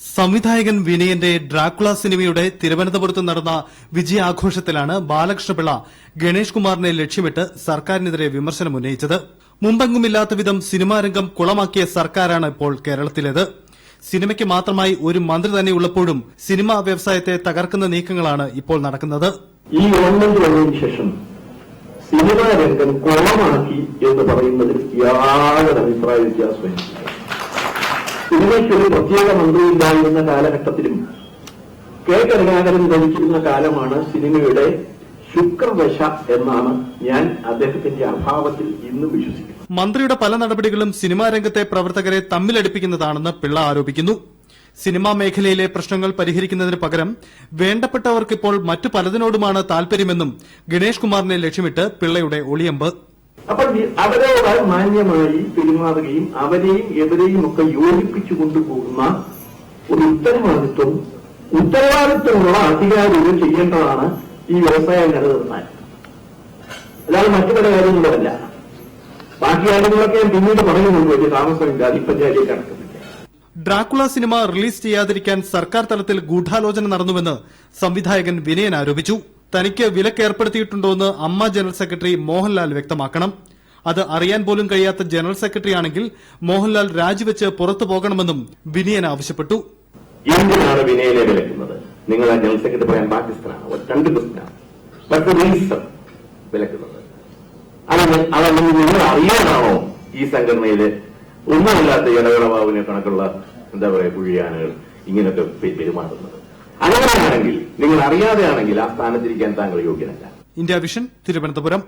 സംവിധായകൻ വിനയന്റെ ഡ്രാക്കുള സിനിമയുടെ തിരുവനന്തപുരത്ത് നടന്ന വിജയാഘോഷത്തിലാണ് ബാലകൃഷ്ണപിള്ള ഗണേഷ് കുമാറിനെ ലക്ഷ്യമിട്ട് സർക്കാരിനെതിരെ വിമർശനം ഉന്നയിച്ചത്. മുമ്പെങ്ങുമില്ലാത്ത വിധം സിനിമാരംഗം കുളമാക്കിയ സർക്കാരാണ് ഇപ്പോൾ കേരളത്തിലേത്. സിനിമയ്ക്ക് മാത്രമായി ഒരു മന്ത്രി തന്നെ ഉള്ളപ്പോഴും സിനിമാ വ്യവസായത്തെ തകർക്കുന്ന നീക്കങ്ങളാണ് ഇപ്പോൾ നടക്കുന്നത്. ഈ ശേഷം സിനിമാ രംഗം കുളമാക്കി എന്ന് പറയുന്നതിൽ യാതൊരു അഭിപ്രായ വ്യത്യാസമില്ല സിനിമയ്ക്കൊരു പ്രത്യേക മന്ത്രിയില്ലായിരുന്ന കാലഘട്ടത്തിലും കെ കരുണാകരൻ ധരിച്ചിരുന്ന കാലമാണ് സിനിമയുടെ ശുക്രദശ എന്നാണ് ഞാൻ അദ്ദേഹത്തിന്റെ അഭാവത്തിൽ ഇന്ന് വിശ്വസിക്കുന്നത്. മന്ത്രിയുടെ പല നടപടികളും സിനിമാ രംഗത്തെ പ്രവർത്തകരെ തമ്മിലടിപ്പിക്കുന്നതാണെന്ന് പിള്ള ആരോപിക്കുന്നു. സിനിമാ മേഖലയിലെ പ്രശ്നങ്ങൾ പരിഹരിക്കുന്നതിന് പകരം വേണ്ടപ്പെട്ടവർക്കിപ്പോൾ മറ്റു പലതിനോടുമാണ് താൽപര്യമെന്നും ഗണേഷ് കുമാറിനെ ലക്ഷ്യമിട്ട് പിള്ളയുടെ ഒളിയമ്പ്. അപ്പോൾ അവരെ അവരോട് മാന്യമായി പെരുമാറുകയും അവരെയും എവരെയും ഒക്കെ യോജിപ്പിച്ചു കൊണ്ടുപോകുന്ന ഒരു ഉത്തരവാദിത്വം ഉത്തരവാദിത്വമുള്ള അധികാരികൾ ചെയ്യേണ്ടതാണ് ഈ വ്യവസായം നിലനിർത്താൻ. അല്ലാതെ മറ്റു പല കാര്യങ്ങളുമല്ല. ബാക്കി കാര്യങ്ങളൊക്കെ ഞാൻ പിന്നീട് പറയുന്നുണ്ട് വലിയ താമസമില്ല അതിപ്പഞ്ചായത്തിലേക്ക് കടക്കുന്നില്ല. ഡ്രാക്കുള സിനിമ റിലീസ് ചെയ്യാതിരിക്കാൻ സർക്കാർ തലത്തിൽ ഗൂഢാലോചന നടന്നുവെന്ന് സംവിധായകൻ വിനയൻ ആരോപിച്ചു. തനിക്ക് വിലക്കേർപ്പെടുത്തിയിട്ടുണ്ടോയെന്ന് അമ്മ ജനറൽ സെക്രട്ടറി മോഹൻലാൽ വ്യക്തമാക്കണം. അത് അറിയാൻ പോലും കഴിയാത്ത ജനറൽ സെക്രട്ടറിയാണെങ്കിൽ മോഹൻലാൽ രാജിവെച്ച് പുറത്തു പോകണമെന്നും വിനയൻ ആവശ്യപ്പെട്ടു. എന്തിനാണ് വിനയനെ വിലക്കുന്നത്? നിങ്ങൾ ആ ജനറൽ സെക്രട്ടറി പറയാൻ പാകിസ്ഥാനാണ് വിലക്കുന്നത്. അതല്ല അതല്ലെങ്കിൽ നിങ്ങൾ അറിയാനാണോ ഈ സംഘടനയിൽ ഒന്നുമില്ലാത്ത ഇടകളബാബുവിനെ കണക്കുള്ള എന്താ പറയുക കുഴിയാനകൾ ഇങ്ങനെയൊക്കെ പെരുമാറുന്നത്? അങ്ങനെയാണെങ്കിൽ നിങ്ങൾ അറിയാതെയാണെങ്കിൽ ആ സ്ഥാനത്തിരിക്കാൻ താങ്കൾ യോഗ്യനല്ല. India vision Thiruvananthapuram.